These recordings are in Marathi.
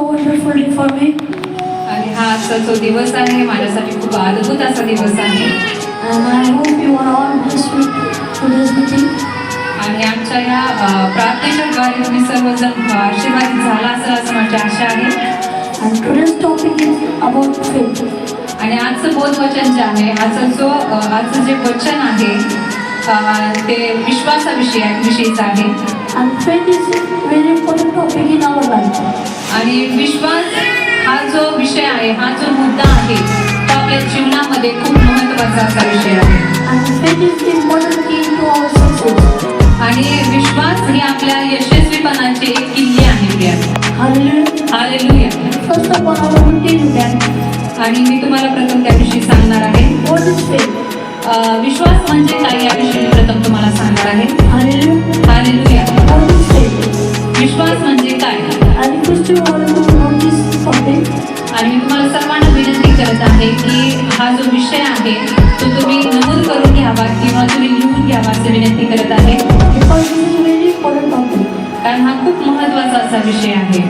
wonderful day for me. आणि हा आजचा जो दिवस आहे माझ्यासाठी खूप अद्भुत असा दिवस आहे And I hope you are all blessed with today's meeting. आणि आमच्या या अ, प्रार्थनेच्याद्वारे तुम्ही सर्वजण अ, आशीर्वादित झाला असेल असं माझी आशा आहे And today's topic is about faith. आणि आजचं बोधवचन जे आहे आजचं जो अ, आजचं जे वचन आहे ते विश्वासाविषयी विषयीचं आहे. आणि विश्वास हा जो विषय आहे हा जो मुद्दा आहे तो आपल्या जीवनामध्ये खूप महत्त्वाचा असा विषय आहे. आणि विश्वास ही आपल्या यशस्वीपणाची एक किल्ली आहे आणि मी तुम्हाला प्रथम त्याविषयी सांगणार आहे. विश्वास म्हणजे काय? आहे? विश्वास म्हणजे काय. आणि मी तुम्हाला सर्वांना विनंती करत आहे की हा जो विषय आहे तो तुम्ही नमूद करून घ्यावा किंवा तुम्ही लिहून घ्यावा असं विनंती करत आहे. कारण हा खूप महत्त्वाचा असा विषय आहे.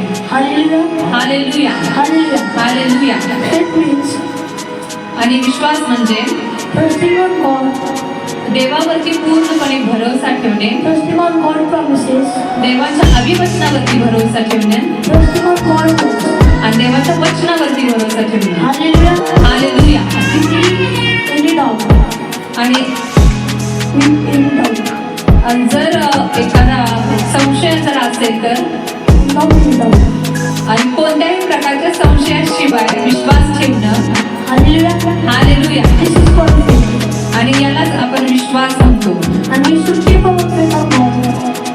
हालेलुया. हालेलुया आणि विश्वास म्हणजे देवावरती पूर्णपणे भरोसा ठेवणे देवाच्या अभिवचनावरती भरोसा ठेवणे. आणि देवाच्या वचनावरती भरोसा ठेवणे. हालेलुया. आणि. आणि जर एखादा संशय जर असेल तर. आणि कोणत्याही प्रकारच्या संशयाशिवाय विश्वास ठेवणं Hallelujah. हालेलुया आणि यालाच आपण विश्वास म्हणतो on God.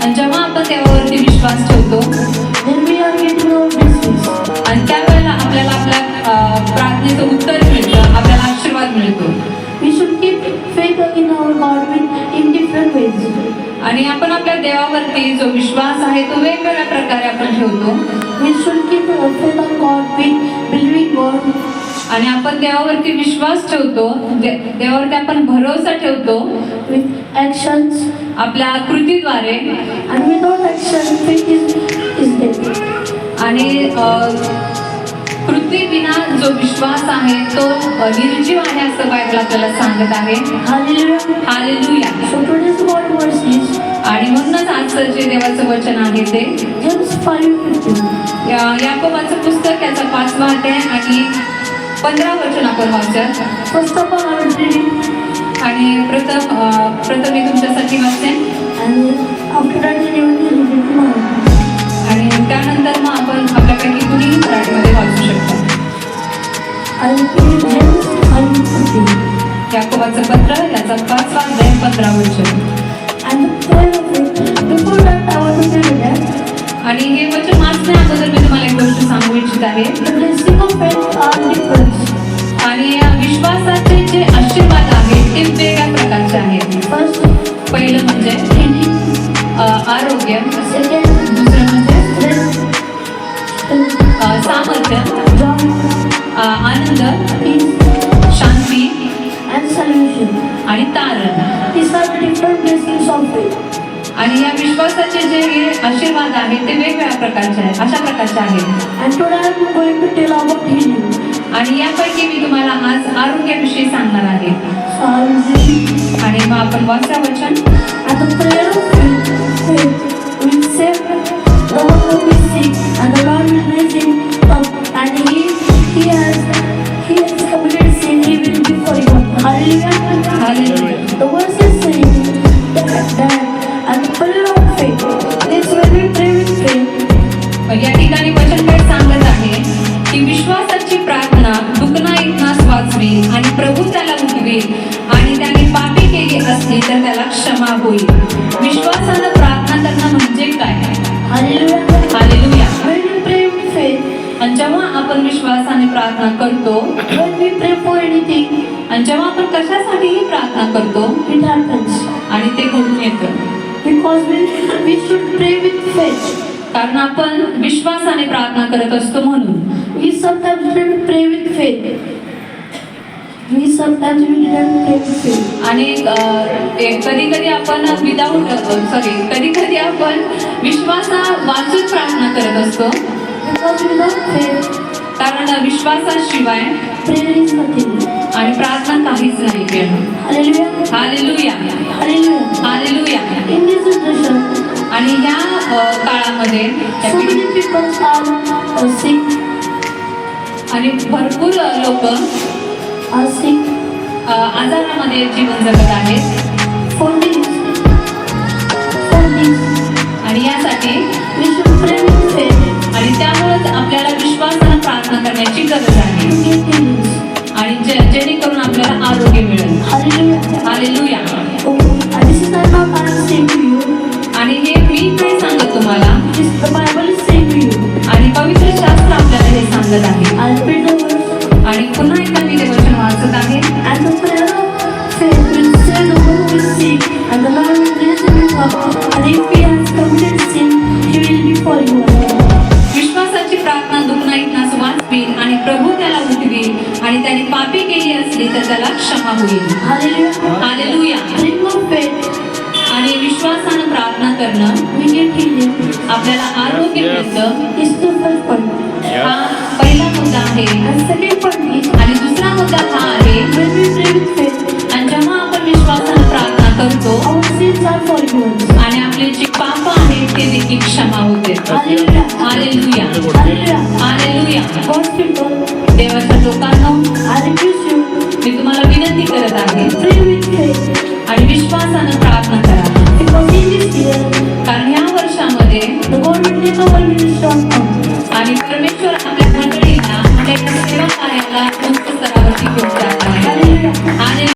आणि जेव्हा आपण देवावरती विश्वास ठेवतो. आणि त्यावेळेला आपल्याला आपल्या प्रार्थनेचं उत्तर मिळतं आपल्याला आशीर्वाद मिळतो. आणि आपण आपल्या देवावरती जो विश्वास आहे तो वेगवेगळ्या प्रकारे आपण ठेवतो आणि आपण देवावरती विश्वास ठेवतो देवावरती आपण भरोसा ठेवतो आपल्या कृतीद्वारे and without action faith is, is dead. आणि अ, कृती विना जो विश्वास आहे तो निर्जीव आहे असं बायबल आपल्याला सांगत आहे. हालेलुया आणि म्हणूनच आजचं जे देवाचं वचन आहे ते James 5:15. या- याकोबाचं पुस्तक याचा पाचवा अध्याय आणि पंधरा वचन आपण वाचत आणि प्रथम प्रथम मी तुमच्यासाठी वाचेन आणि आणि त्यानंतर मग आपण आपल्यापैकी कुणीही मराठीमध्ये वाचू शकतो. याकोबाचं पत्र याचा पाचवा अध्याय पंधरा वचन आणि आणि हे वचन वाचण्या अगोदर मी तुम्हाला एक गोष्ट सांगू इच्छित आहे. आणि या विश्वासाचे जे आशीर्वाद आहेत ते वेगळ्या प्रकारचे आहेत पहिलं म्हणजे जे हे आशीर्वाद आहेत ते वेगवेगळ्या प्रकारचे आहेत अशा प्रकारचे आहेत And today I am going to tell about healing. आणि यापैकी मी तुम्हाला आज आरोग्याविषयी सांगणार आहे. आणि मग आपण वाचा वचन And the prayer of faith, faith will save the one who is sick, and the Lord will raise him up. And he, he has, he has committed sin, he will be forgiven. Hallelujah. Hallelujah. The verse विश्वासाची प्रार्थना दुखना ऐकनास वाचवी आणि प्रभू त्याला उठवेल आणि त्याने पापी केली असली तर त्याला क्षमा होईल. विश्वासानं प्रार्थना करणं म्हणजे काय. हालेलुया. आणि जेव्हा आपण विश्वासाने प्रार्थना करतो आणि जेव्हा आपण कशासाठीही प्रार्थना करतो happens. आणि ते घडून येतं. We, we should pray with faith. कारण आपण विश्वासाने प्रार्थना करत असतो म्हणून. आणि कधी कधी आपण विदाऊट सॉरी कधी कधी आपण विश्वासा वाचून प्रार्थना करत असतो. कारण विश्वासाशिवाय आणि प्रार्थना काहीच नाही. केलं हालेलू आणि ह्या अ, काळामध्ये आणि भरपूर लोक आजारामध्ये जीवन जगत आहेत. आणि यासाठी आणि त्यामुळेच आपल्याला विश्वासानं प्रार्थना करण्याची गरज आहे. आणि जेणेकरून आपल्याला आरोग्य मिळेल. Hallelujah. सांगत आहे verse. आणि पुन्हा एकदा मी ते वचन वाचत आहे And the prayer of faith will save the one who is sick, and the Lord will raise him up. And if he has committed sin, he will be forgiven. विश्वासाची प्रार्थना दुखनाईतनास वाचवील आणि प्रभू त्याला उठवील आणि त्याने पापी केली असली तर त्याला क्षमा होईल. हालेलुया आणि विश्वासानं प्रार्थना करणं healing. आपल्याला आरोग्य मिळतं. हा पहिला मुद्दा आहे आणि दुसरा मुद्दा हा आहे आणि जेव्हा आपण विश्वासात प्रार्थना करतो. आणि आपले जे पाप आहे ते देखील क्षमा होते देवाच्या लोकांना मी तुम्हाला विनंती करत आहे. आणि विश्वासानं प्रार्थना करा. कारण या वर्षामध्ये आणि परमेश्वर मंडळींना आपल्या